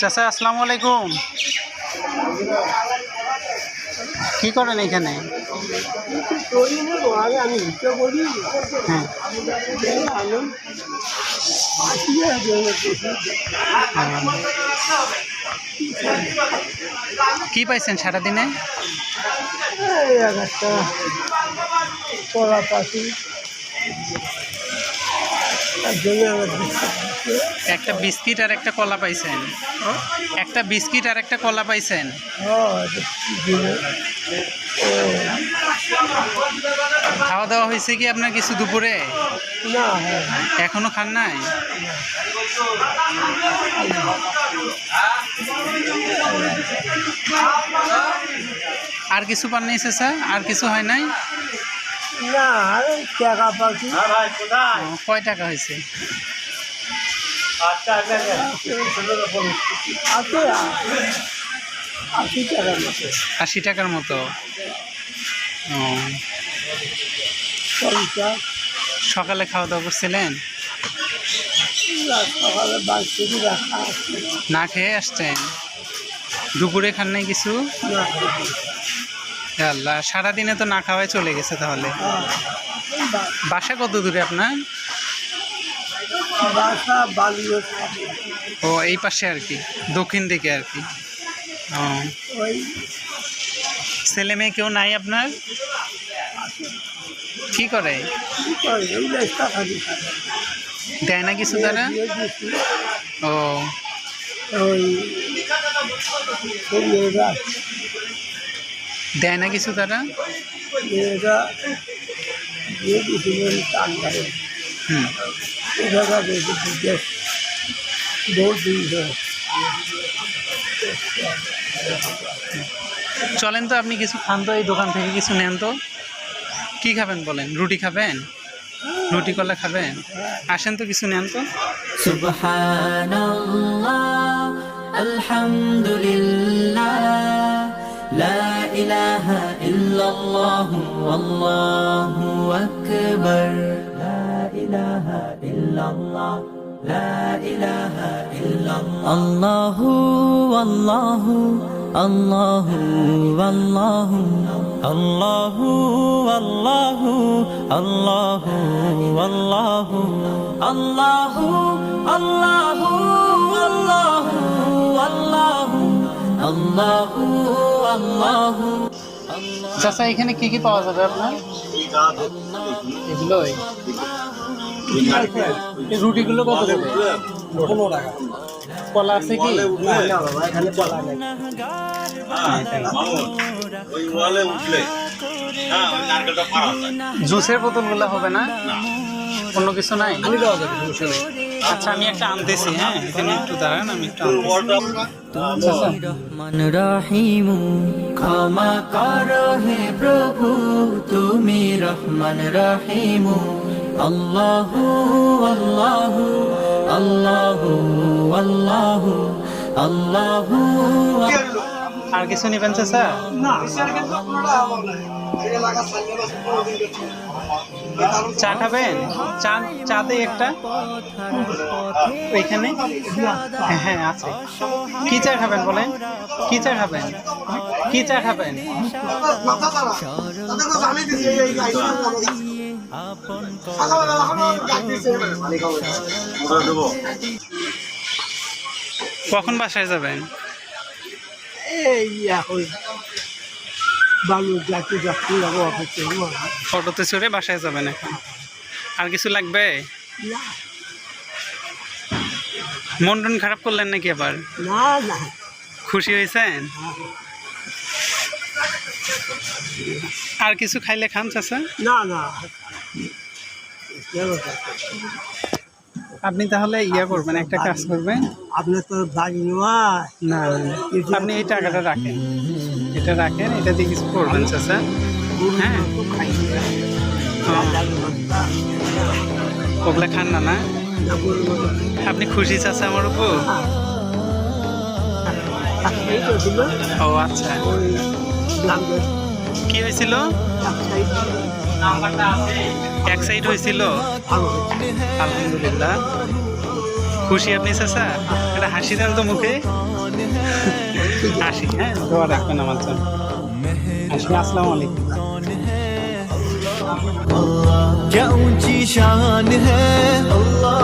চাচা আসসালামু আলাইকুম। কি করেন এখানে? হ্যাঁ। কি পাইছেন সারাদিনে? কলা পাখি। একটা বিস্কিট আর একটা কলা পাইছেন? একটা বিস্কিট আর একটা কলা পাইছেন? খাওয়া দাওয়া হয়েছে কি আপনার কিছু দুপুরে? না এখনও খান নাই? আর কিছু পান নাই স্যার আর কিছু হয় নাই? না আরে টাকা পাখি ও, কয় টাকা হয়েছে? আশি টাকা মতো। আশি টাকার মতো। ও। সকালে খাওয়া দাওয়া করছিলেন? না খেয়ে আসছেন? দুপুরে খান নাই কিছু? আল্লাহ সারাদিনে তো না খাওয়াই চলে গেছে তাহলে। হ্যাঁ। বাসা কত দূরে আপনার। ও এই পাশে আর কি দক্ষিণ দিকে আর কি। ও। ছেলে মেয়ে কেউ নাই আপনার? কি করে। দেয় না কিছু তারা? ও। দেয় না কিছু তারা? চলেন তো, আপনি কিছু খান তো, এই দোকান থেকে কিছু নেন তো। কি খাবেন বলেন? রুটি খাবেন? রুটি কলা খাবেন? আসেন তো কিছু নেন তো। লা ইলাহা লা ইলাহা লা ইলাহা ইল্লাল্লাহ, আল্লাহু আল্লাহু আল্লাহু আল্লাহু আল্লাহু আল্লাহ আল্লাহু আল্লাহ আল্লাহু আল্লাহু আল্লাহু আল্লাহ আল্লাহু আল্লাহু চাচা এখানে কি কি পাওয়া যাবে আপনার এগুলোই রুটিগুলো কত পনেরো টাকা। কলা আছে কি? এখানে নেই। হ্যাঁ যায় জুসের বোতলগুলো হবে না? অন্য কিছু নাই? আচ্ছা আমি একটা আনতেছি হ্যাঁ? এখানে একটু দাঁড়ান আমি একটু। রহমান রহিম ক্ষমা করো হে প্রভু তুমি রহমান রহিম। আল্লাহ আল্লাহ আল্লাহ আল্লাহ আল্লাহ আর কিছু নেবেন চাচা চা খাবেন? চা চা দেই একটা? ওইখানে? হ্যাঁ হ্যাঁ আছে। কি চা খাবেন বলেন? কি চা খাবেন? কি চা খাবেন? আপন কখন বাসায় যাবেন? অফিসে চড়ে বাসায় যাবেন এখন। আর কিছু লাগবে? মন টন খারাপ করলেন নাকি আবার? খুশি হয়েছেন? আর কিছু খাইলে খান চাচা? না না। আপনি তাহলে ইয়া করবেন একটা কাজ করবেন। আপনার তো বাড়ি নয়। না আপনি এই টাকাটা রাখেন। এটা রাখেন এটা দিয়ে কিছু করবেন চাচা। হ্যাঁ। ওগুলা খান না না? আপনি খুশি চাচা আমার উপর? ছিল। ও আচ্ছা। কি হয়েছিল এক সাইড হয়েছিল ভালো হয়েছে আলহামদুলিল্লাহ খুশি আপনি চাচা এটা হাসি দেন তো মুখে হাসি হ্যাঁ দোয়া রাখবেন আমার জন্য হাসি আসসালামু আলাইকুম क्या ऊंची शान है अल्लाह